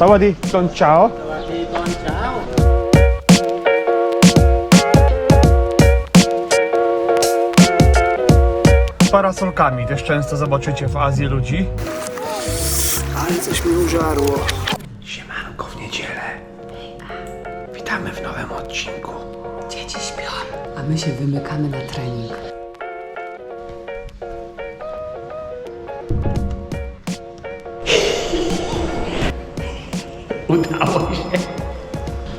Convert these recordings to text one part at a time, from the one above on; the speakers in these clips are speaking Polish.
สวัสดีตอนเช้า สวัสดีตอนเช้า Parasolkami też często zobaczycie w Azji ludzi. Ale coś mi użarło. Siemanko w niedzielę. Witamy w nowym odcinku. Dzieci śpią, a my się wymykamy na trening. Udało się.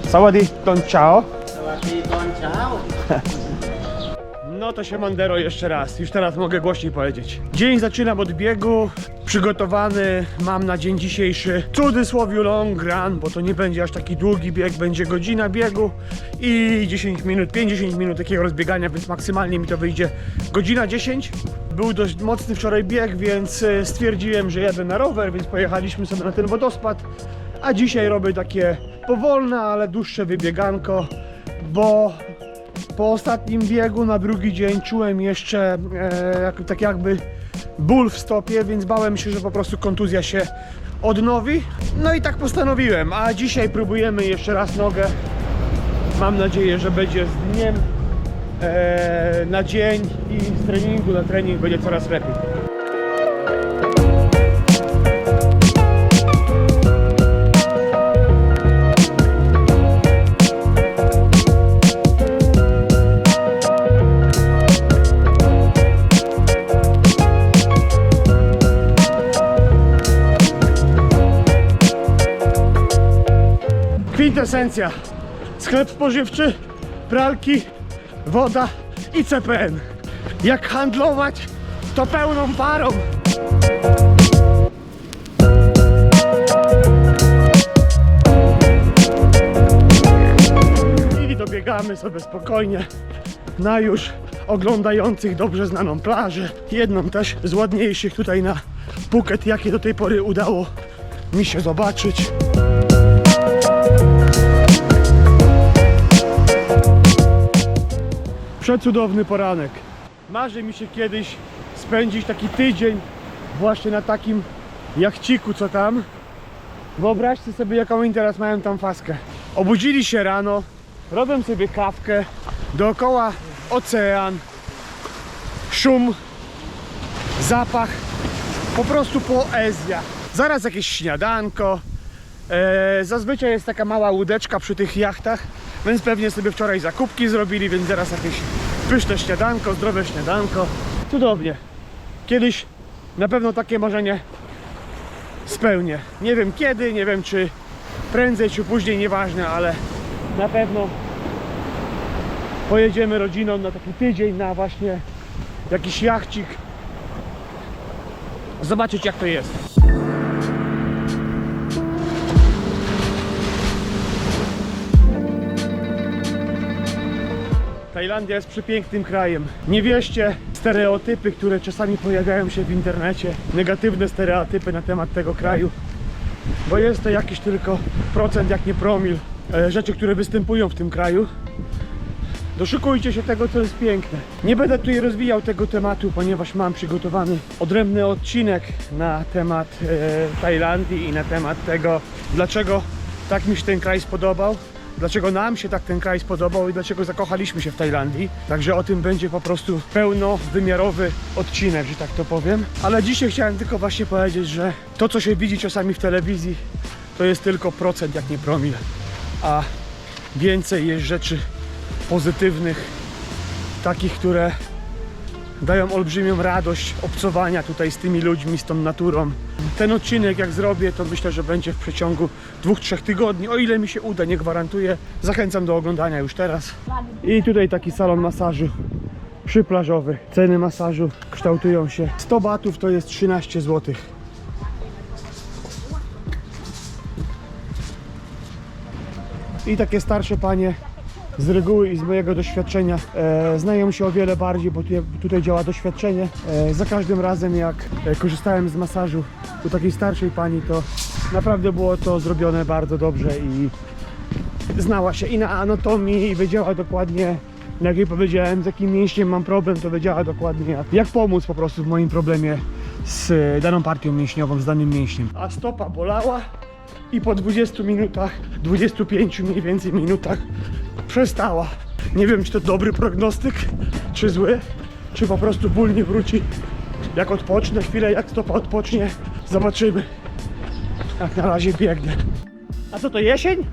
Sawadee Don Ciao. No to się Mandero jeszcze raz, już teraz mogę głośniej powiedzieć. Dzień zaczynam od biegu, przygotowany mam na dzień dzisiejszy cudzysłowiu long run, bo to nie będzie aż taki długi bieg, będzie godzina biegu i 10 minut, 50 minut takiego rozbiegania, więc maksymalnie mi to wyjdzie godzina 10. Był dość mocny wczoraj bieg, więc e, stwierdziłem, że jadę na rower, więc pojechaliśmy sobie na ten wodospad. A dzisiaj robię takie powolne, ale dłuższe wybieganko, bo po ostatnim biegu na drugi dzień czułem jeszcze e, tak jakby ból w stopie, więc bałem się, że po prostu kontuzja się odnowi. No i tak postanowiłem, a dzisiaj próbujemy jeszcze raz nogę. Mam nadzieję, że będzie z dniem e, na dzień i z treningu na trening będzie coraz lepiej. Kwintesencja. Sklep spożywczy, pralki, woda i CPN. Jak handlować, to pełną parą. I dobiegamy sobie spokojnie na już oglądających dobrze znaną plażę. Jedną też z ładniejszych tutaj na Phuket, jakie do tej pory udało mi się zobaczyć. Przecudowny poranek. Marzy mi się kiedyś spędzić taki tydzień właśnie na takim jachciku, co tam. Wyobraźcie sobie, jaką oni teraz mają tam faskę. Obudzili się rano, robią sobie kawkę, dookoła ocean, szum, zapach, po prostu poezja. Zaraz jakieś śniadanko. E, zazwyczaj jest taka mała łódeczka przy tych jachtach, więc pewnie sobie wczoraj zakupki zrobili, więc zaraz jakieś pyszne śniadanko, zdrowe śniadanko. Cudownie. Kiedyś na pewno takie marzenie spełnię. Nie wiem kiedy, nie wiem czy prędzej czy później, nieważne, ale na pewno pojedziemy rodziną na taki tydzień na właśnie jakiś jachcik. Zobaczyć jak to jest. Tajlandia jest przepięknym krajem. Nie wierzcie stereotypy, które czasami pojawiają się w internecie, negatywne stereotypy na temat tego kraju, bo jest to jakiś tylko procent, jak nie promil e, rzeczy, które występują w tym kraju. Doszukujcie się tego, co jest piękne. Nie będę tutaj rozwijał tego tematu, ponieważ mam przygotowany odrębny odcinek na temat e, Tajlandii i na temat tego, dlaczego tak mi się ten kraj spodobał. Dlaczego nam się tak ten kraj spodobał i dlaczego zakochaliśmy się w Tajlandii. Także o tym będzie po prostu pełnowymiarowy odcinek, że tak to powiem. Ale dzisiaj chciałem tylko właśnie powiedzieć, że to, co się widzi czasami w telewizji, to jest tylko procent, jak nie promil. A więcej jest rzeczy pozytywnych, takich, które dają olbrzymią radość obcowania tutaj z tymi ludźmi, z tą naturą. Ten odcinek jak zrobię, to myślę, że będzie w przeciągu dwóch, trzech tygodni, o ile mi się uda, nie gwarantuję. Zachęcam do oglądania już teraz. I tutaj taki salon masażu przyplażowy. Ceny masażu kształtują się. 100 batów to jest 13 zł. I takie starsze panie z reguły i z mojego doświadczenia e, znają się o wiele bardziej, bo tutaj, tutaj działa doświadczenie. E, za każdym razem jak e, korzystałem z masażu u takiej starszej pani, to naprawdę było to zrobione bardzo dobrze i znała się i na anatomii i wiedziała dokładnie jak jej powiedziałem z jakim mięśniem mam problem, to wiedziała dokładnie jak, pomóc po prostu w moim problemie z e, daną partią mięśniową, z danym mięśniem. A stopa bolała, i po 20 minutach, 25 mniej więcej minutach przestała. Nie wiem, czy to dobry prognostyk, czy zły, czy po prostu ból nie wróci. Jak odpocznę chwilę, jak stopa odpocznie, zobaczymy. Jak na razie biegnę. A co to jesień?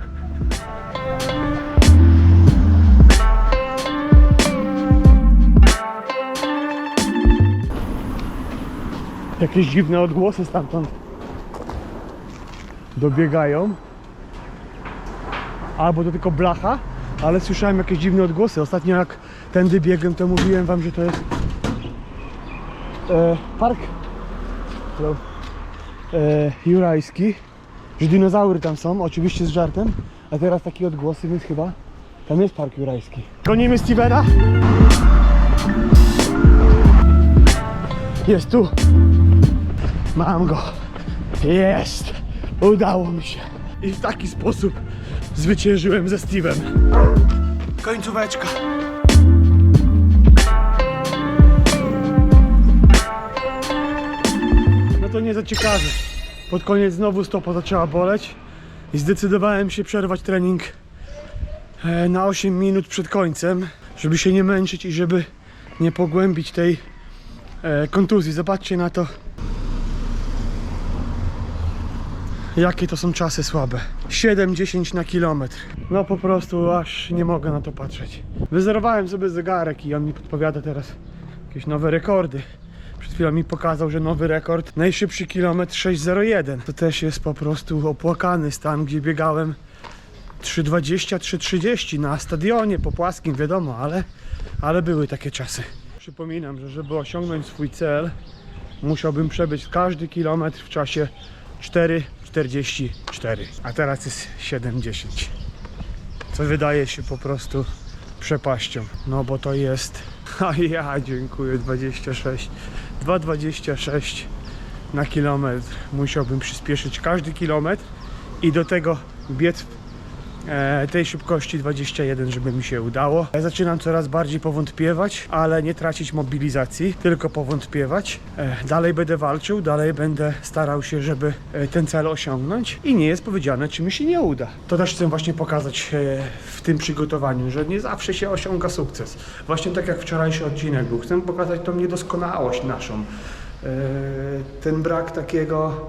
Jakieś dziwne odgłosy stamtąd dobiegają. Albo to tylko blacha, ale słyszałem jakieś dziwne odgłosy. Ostatnio jak tędy biegłem, to mówiłem wam, że to jest e, park e, jurajski, że dinozaury tam są, oczywiście z żartem, a teraz takie odgłosy, więc chyba tam jest park jurajski. Gonimy Stevena? Jest tu. Mam go. Jest. Udało mi się. I w taki sposób zwyciężyłem ze Steve'em. Końcóweczka. No to nie za ciekawe. Pod koniec znowu stopa zaczęła boleć i zdecydowałem się przerwać trening e, na 8 minut przed końcem, żeby się nie męczyć i żeby nie pogłębić tej e, kontuzji. Zobaczcie na to, jakie to są czasy słabe. 7-10 na kilometr. No po prostu aż nie mogę na to patrzeć. Wyzerowałem sobie zegarek i on mi podpowiada teraz jakieś nowe rekordy. Przed chwilą mi pokazał, że nowy rekord, najszybszy kilometr 6.01. To też jest po prostu opłakany stan, gdzie biegałem 3.20, 3.30 na stadionie po płaskim, wiadomo, ale, ale były takie czasy. Przypominam, że żeby osiągnąć swój cel, musiałbym przebyć każdy kilometr w czasie 4,44, a teraz jest 7,10. Co wydaje się po prostu przepaścią, no bo to jest, a ja dziękuję, 26, 2,26 na kilometr. Musiałbym przyspieszyć każdy kilometr i do tego biec tej szybkości 21, żeby mi się udało. Zaczynam coraz bardziej powątpiewać, ale nie tracić mobilizacji, tylko powątpiewać. E, dalej będę walczył, dalej będę starał się, żeby e, ten cel osiągnąć i nie jest powiedziane, czy mi się nie uda. To też chcę właśnie pokazać e, w tym przygotowaniu, że nie zawsze się osiąga sukces. Właśnie tak jak wczorajszy odcinek był. Chcę pokazać tą niedoskonałość naszą. E, ten brak takiego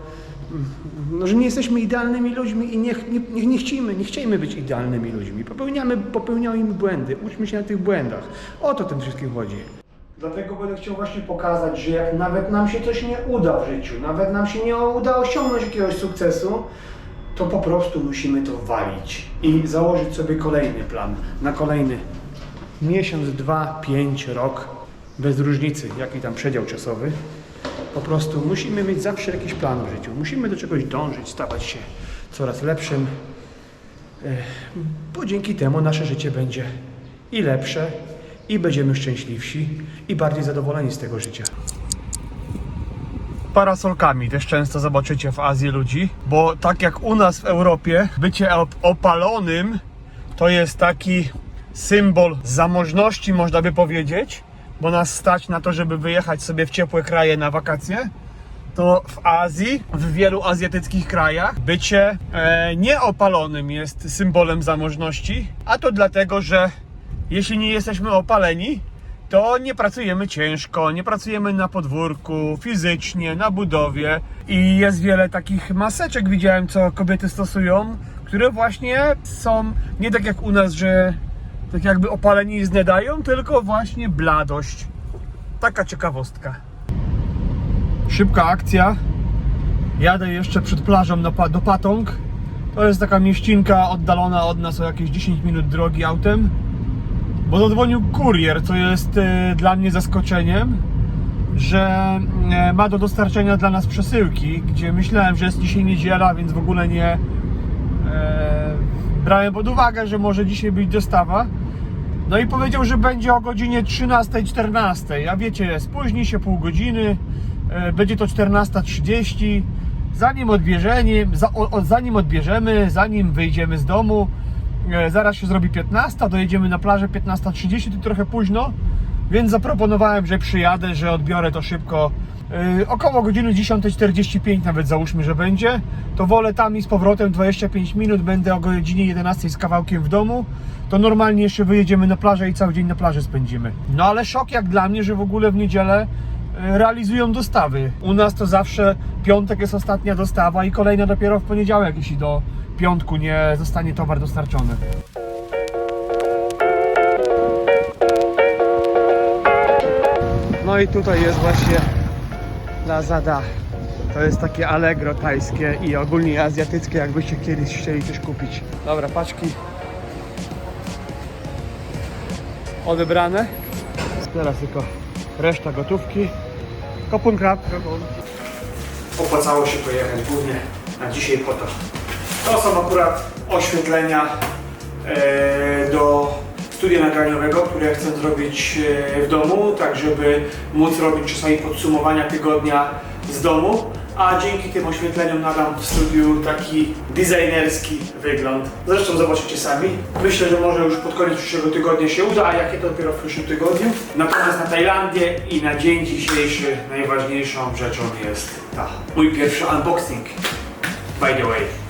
no, że nie jesteśmy idealnymi ludźmi i nie, nie, nie, nie chcieliśmy, nie chcieliśmy być idealnymi ludźmi. Popełniamy, popełniamy błędy, uczmy się na tych błędach. O to tym wszystkim chodzi. Dlatego będę chciał właśnie pokazać, że jak nawet nam się coś nie uda w życiu, nawet nam się nie uda osiągnąć jakiegoś sukcesu, to po prostu musimy to walić i założyć sobie kolejny plan na kolejny miesiąc, dwa, pięć, rok, bez różnicy, jaki tam przedział czasowy. Po prostu musimy mieć zawsze jakiś plan w życiu. Musimy do czegoś dążyć, stawać się coraz lepszym, bo dzięki temu nasze życie będzie i lepsze, i będziemy szczęśliwsi, i bardziej zadowoleni z tego życia. Parasolkami też często zobaczycie w Azji ludzi, bo tak jak u nas w Europie, bycie op- opalonym to jest taki symbol zamożności, można by powiedzieć, bo nas stać na to, żeby wyjechać sobie w ciepłe kraje na wakacje. To w Azji, w wielu azjatyckich krajach, bycie e, nieopalonym jest symbolem zamożności, a to dlatego, że jeśli nie jesteśmy opaleni, to nie pracujemy ciężko, nie pracujemy na podwórku, fizycznie, na budowie i jest wiele takich maseczek, widziałem, co kobiety stosują, które właśnie są nie tak jak u nas, że tak jakby opalenizny dają, tylko właśnie bladość. Taka ciekawostka. Szybka akcja. Jadę jeszcze przed plażą do Patong. To jest taka mieścinka oddalona od nas o jakieś 10 minut drogi autem. Bo zadzwonił kurier, co jest e, dla mnie zaskoczeniem, że e, ma do dostarczenia dla nas przesyłki, gdzie myślałem, że jest dzisiaj niedziela, więc w ogóle nie e, brałem pod uwagę, że może dzisiaj być dostawa. No i powiedział, że będzie o godzinie 13-14. A wiecie, spóźni się pół godziny, e, będzie to 14.30. Zanim zanim odbierzemy, zanim wyjdziemy z domu, e, zaraz się zrobi 15, dojedziemy na plażę 15.30, to trochę późno. Więc zaproponowałem, że przyjadę, że odbiorę to szybko. Yy, około godziny 10.45 nawet załóżmy, że będzie. To wolę tam i z powrotem 25 minut, będę o godzinie 11 z kawałkiem w domu. To normalnie jeszcze wyjedziemy na plażę i cały dzień na plaży spędzimy. No ale szok jak dla mnie, że w ogóle w niedzielę yy, realizują dostawy. U nas to zawsze piątek jest ostatnia dostawa i kolejna dopiero w poniedziałek, jeśli do piątku nie zostanie towar dostarczony. No i tutaj jest właśnie Lazada. To jest takie Allegro tajskie i ogólnie azjatyckie, jakbyście kiedyś chcieli coś kupić. Dobra, paczki odebrane. Teraz tylko reszta gotówki. Kopun krab. Opłacało się pojechać głównie na dzisiaj po to. To są akurat oświetlenia e, do studia nagraniowego, które chcę zrobić e, w domu, tak żeby móc robić czasami podsumowania tygodnia z domu, a dzięki tym oświetleniom nadam w studiu taki designerski wygląd. Zresztą zobaczycie sami. Myślę, że może już pod koniec przyszłego tygodnia się uda, a jakie to dopiero w przyszłym tygodniu. Natomiast na Tajlandię i na dzień dzisiejszy najważniejszą rzeczą jest ta. Mój pierwszy unboxing. By the way.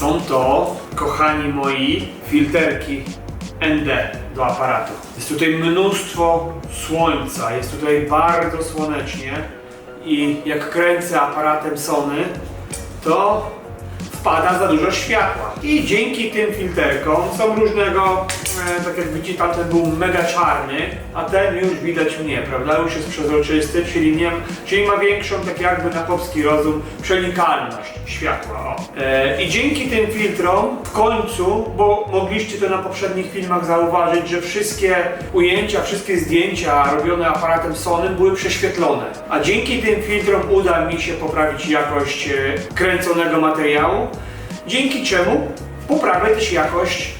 Są to, kochani moi, filterki ND do aparatu. Jest tutaj mnóstwo słońca, jest tutaj bardzo słonecznie i jak kręcę aparatem Sony, to wpada za dużo światła. I dzięki tym filterkom są różnego, e, tak jak widzicie, tamten był mega czarny, a ten już widać mnie, prawda? Już jest przezroczysty, czyli, nie, czyli ma większą, tak jakby na chłopski rozum, przenikalność światła. O. E, I dzięki tym filtrom w końcu, bo mogliście to na poprzednich filmach zauważyć, że wszystkie ujęcia, wszystkie zdjęcia robione aparatem Sony były prześwietlone. A dzięki tym filtrom uda mi się poprawić jakość e, kręconego materiału, dzięki czemu poprawię też jakość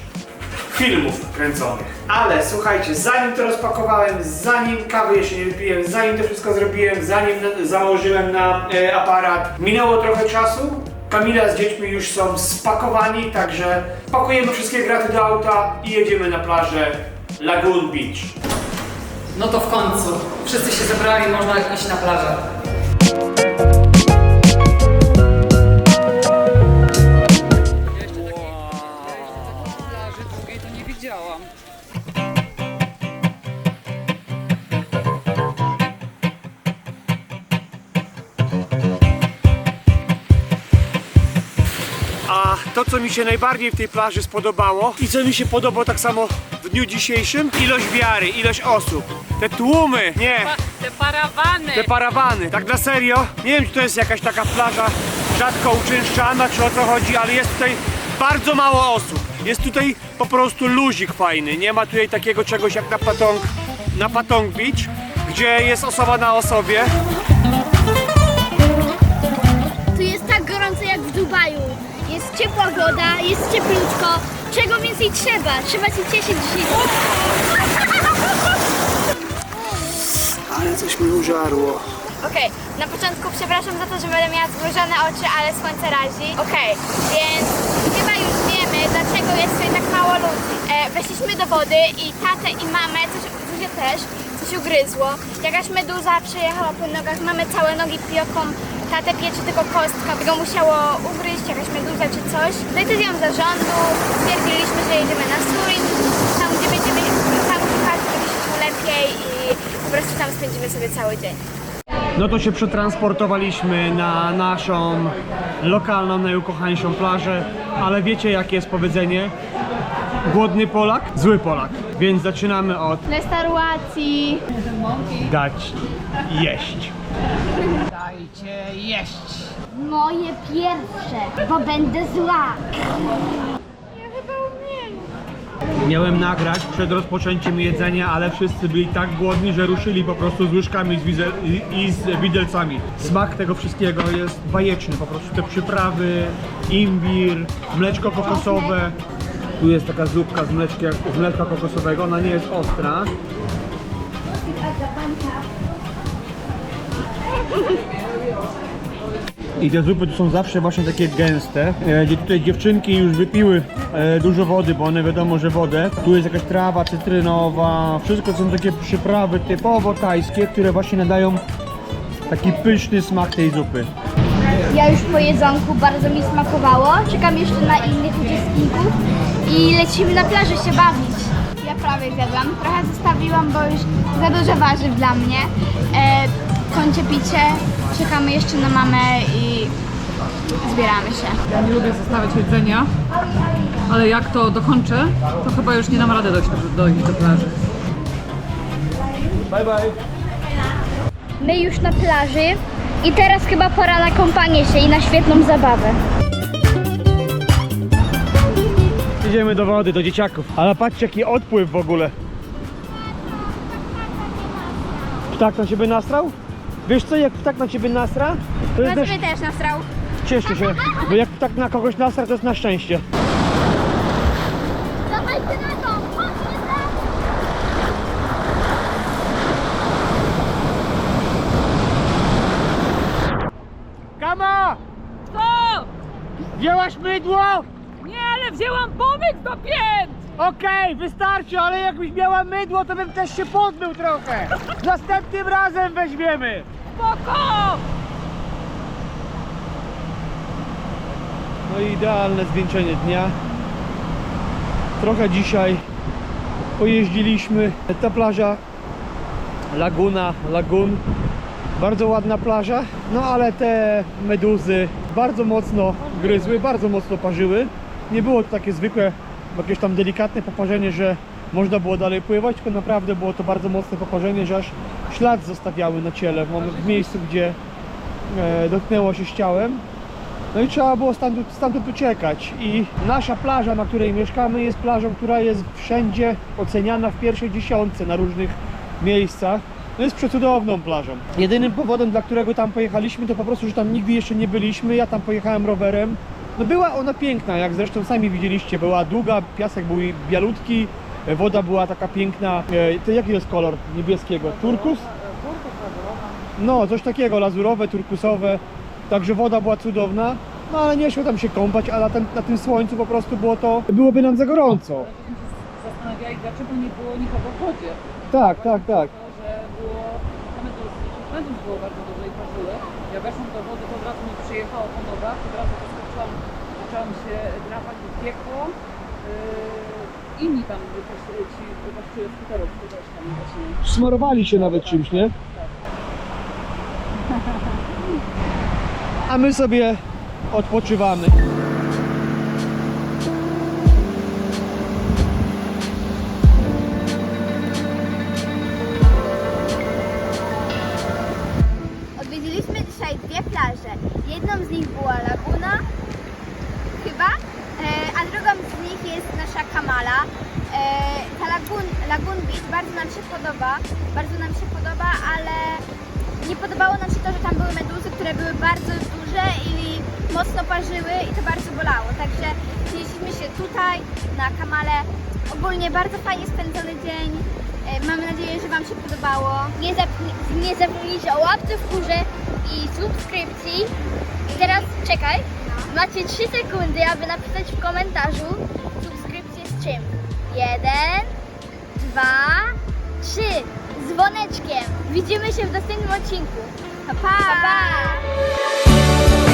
filmów kręconych. Ale słuchajcie, zanim to rozpakowałem, zanim kawy jeszcze nie wypiłem, zanim to wszystko zrobiłem, zanim założyłem na e, aparat, minęło trochę czasu. Kamila z dziećmi już są spakowani, także pakujemy wszystkie graty do auta i jedziemy na plażę Lagoon Beach. No to w końcu. Wszyscy się zebrali, można iść na plażę. To, co mi się najbardziej w tej plaży spodobało i co mi się podoba tak samo w dniu dzisiejszym, ilość wiary, ilość osób. Te tłumy, nie, Te parawany. te parawany. Tak na serio, nie wiem, czy to jest jakaś taka plaża rzadko uczęszczana, czy o co chodzi, ale jest tutaj bardzo mało osób. Jest tutaj po prostu luzik fajny. Nie ma tutaj takiego czegoś jak na Patong, na Patong Beach, gdzie jest osoba na osobie. Ciepła woda, jest cieplutko. Czego więcej trzeba? Trzeba się cieszyć życiem. Ale coś mi użarło. Okej, na początku przepraszam za to, że będę miała zmrużone oczy, ale słońce razi. Okej, więc chyba już wiemy, dlaczego jest tutaj tak mało ludzi. E, weszliśmy do wody i tatę i mamę, coś, Zuzię też, coś ugryzło. Jakaś meduza przejechała po nogach, mamy całe nogi pioką. Tatę pieczy tylko kostka, by go musiało ugryźć, jakaś meduza czy coś. Decyzją zarządu stwierdziliśmy, że jedziemy na Surin, tam gdzie będziemy, tam gdzie każdy będzie się czuł lepiej i po prostu tam spędzimy sobie cały dzień. No to się przetransportowaliśmy na naszą lokalną, najukochańszą plażę, ale wiecie jakie jest powiedzenie? Głodny Polak, zły Polak. Więc zaczynamy od Restauracji. dać jeść. Dajcie jeść. Moje pierwsze, bo będę zła. Miałem nagrać przed rozpoczęciem jedzenia, ale wszyscy byli tak głodni, że ruszyli po prostu z łyżkami z wize- i, i z widelcami. Smak tego wszystkiego jest bajeczny, po prostu te przyprawy, imbir, mleczko kokosowe. Tu jest taka zupka z, mleczkiem, z mleka kokosowego, ona nie jest ostra. I te zupy tu są zawsze właśnie takie gęste, e, gdzie tutaj dziewczynki już wypiły e, dużo wody, bo one wiadomo, że wodę. Tu jest jakaś trawa cytrynowa, wszystko są takie przyprawy typowo tajskie, które właśnie nadają taki pyszny smak tej zupy. Ja już po jedzonku bardzo mi smakowało. Czekam jeszcze na innych uczestników i lecimy na plażę się bawić. Ja prawie zjadłam, trochę zostawiłam, bo już za dużo warzyw dla mnie. E, kończę picie, czekamy jeszcze na mamę i zbieramy się. Ja nie lubię zostawiać jedzenia, ale jak to dokończę, to chyba już nie dam rady dojść do, dojść do plaży. Bye bye! My już na plaży i teraz chyba pora na kąpanie się i na świetną zabawę. Idziemy do wody, do dzieciaków. Ale patrzcie jaki odpływ w ogóle. Ptak na ciebie nastrał? Wiesz co, jak ptak na ciebie nasra, to jest też... też nastrał. Cieszę się, bo jak ptak na kogoś nasra, to jest na szczęście. Dawajcie na to! Kama! Co? Wzięłaś mydło? Nie, ale wzięłam pomysł do pięt! Okej, wystarczy, ale jakbyś miała mydło, to bym też się podmył trochę. Następnym razem weźmiemy. Spoko! No i idealne zwieńczenie dnia. Trochę dzisiaj pojeździliśmy. Ta plaża Laguna, Lagun. Bardzo ładna plaża, no ale te meduzy bardzo mocno gryzły, bardzo mocno parzyły. Nie było to takie zwykłe, jakieś tam delikatne poparzenie, że można było dalej pływać, tylko naprawdę było to bardzo mocne poparzenie, że aż ślad zostawiały na ciele, w miejscu, gdzie e, dotknęło się z ciałem. No i trzeba było stamtąd, stamtąd uciekać. I nasza plaża, na której mieszkamy, jest plażą, która jest wszędzie oceniana w pierwszej dziesiątce na różnych miejscach. No jest przecudowną plażą. Jedynym powodem, dla którego tam pojechaliśmy, to po prostu, że tam nigdy jeszcze nie byliśmy. Ja tam pojechałem rowerem. No była ona piękna, jak zresztą sami widzieliście. Była długa, piasek był bialutki, woda była taka piękna. E, To jaki jest kolor niebieskiego? Turkus? No, coś takiego, lazurowe, turkusowe. Także woda była cudowna. No ale nie szło tam się kąpać, a na, tym- na tym słońcu po prostu było to, byłoby nam za gorąco. Zastanawiali, dlaczego nie było nikogo w wodzie. Tak, tak, tak. Że było meduz było bardzo dużo i. Ja weszłam do wody, to od razu mi przyjechało po nogach, od razu wyskoczyłam, zaczęłam się drapać w piekło. Yy, inni tam też y, ci właściwie skuterowcy też tam właśnie. Smarowali się nawet czymś, nie? A my sobie odpoczywamy. Kamala. E, ta Lagun, Lagun Beach bardzo nam się podoba, bardzo nam się podoba, ale nie podobało nam się to, że tam były meduzy, które były bardzo duże i mocno parzyły i to bardzo bolało. Także przenieśliśmy się tutaj na Kamale. Ogólnie bardzo fajnie spędzony dzień. E, Mamy nadzieję, że Wam się podobało. Nie, zap- nie zapomnijcie o łapce w górze i subskrypcji. I teraz czekaj. Macie 3 sekundy, aby napisać w komentarzu. Jeden, dwa, trzy. Dzwoneczkiem. Widzimy się w następnym odcinku. Pa, pa! pa, pa.